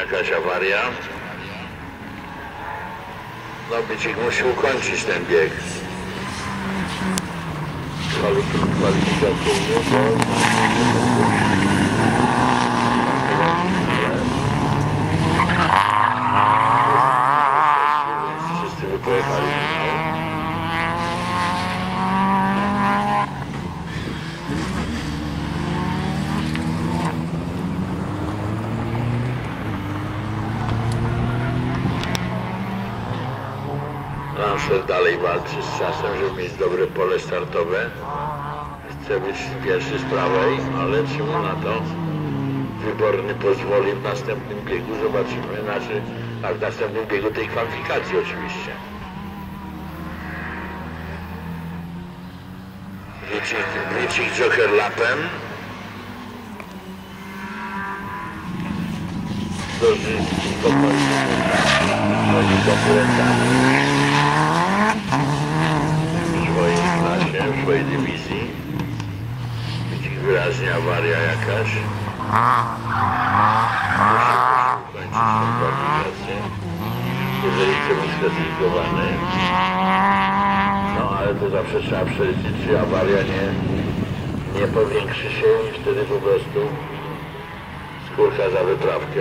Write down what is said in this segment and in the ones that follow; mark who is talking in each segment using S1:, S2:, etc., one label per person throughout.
S1: jakaś awaria. No Bicik musi ukończyć ten bieg. Kwalifik- Kwalifikacyjny, Lanszer dalej walczy z czasem, żeby mieć dobre pole startowe. Chce być pierwszy z prawej, ale czy mu na to wyborny pozwoli w następnym biegu? Zobaczymy, znaczy, a w następnym biegu tej kwalifikacji oczywiście. Wicik Joker lapem. Dorzyński spokojnie. Swoimi konkurentami. W swojej swojej dywizji. Wicik wyraźnie awaria jakaś. Musi ukończyć tę kwalifikację. Jeżeli chce być sklasyfikowany. No ale to zawsze trzeba przeliczyć, czy awaria nie, nie powiększy się i wtedy po prostu skórka za wyprawkę.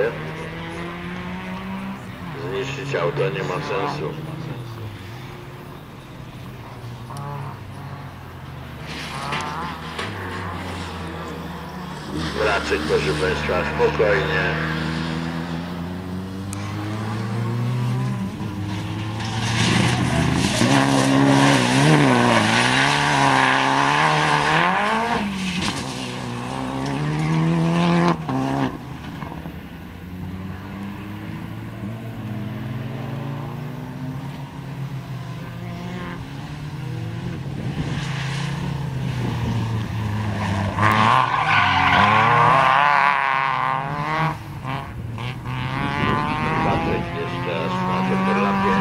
S1: Zniszczyć auto nie ma sensu. Proszę Państwa, spokojnie. Patryk jest teraz na Doktorlapie.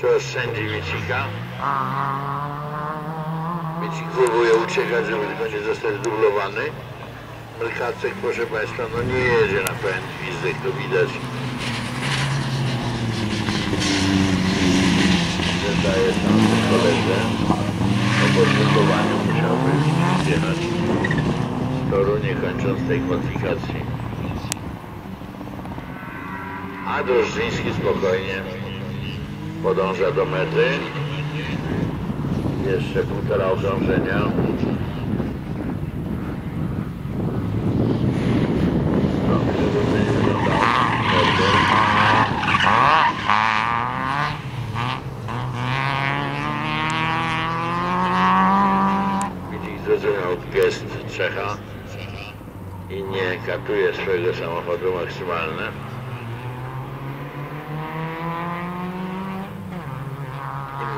S1: Czy oszczędzi Wicika? Wicik próbuje uciekać, żeby tylko nie zostać zdublowany. Mrkacek, proszę Państwa, no nie jedzie na pełen gwizdek, to widać. Daje tam koledze o podziękowaniu musiałby zjechać z toru, nie kończąc tej kwalifikacji. A Drożdżyński spokojnie podąża do mety. Jeszcze półtora okrążenia. Widzik zrozumiał gest Czecha i nie katuje swojego samochodu maksymalne.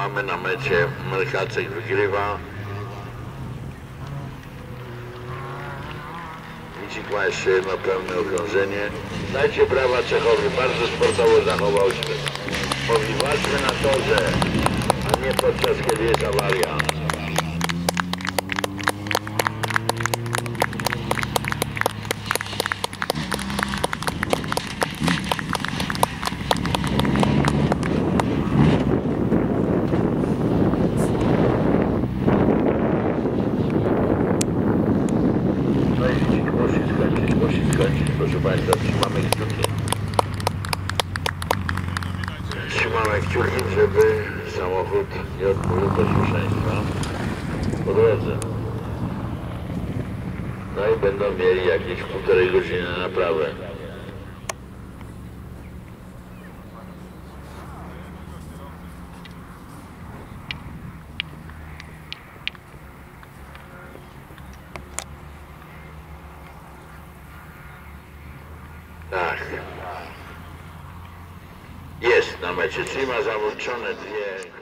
S1: Mamy na mecie Melkacek wygrywa. Widzik ma jeszcze jedno pełne okrążenie. Dajcie brawa Czechowi, bardzo sportowo zachował się. Mówi, walczmy na torze, a nie podczas kiedy jest awaria. No i Wicik musi skończyć, musi skończyć. Proszę Państwa, trzymamy kciuki. Trzymamy kciuki, żeby samochód nie odmówił posłuszeństwa po drodze. No i będą mieli jakieś półtorej godziny na naprawę. Tak. Jest na mecie, czyli ma załączone dwie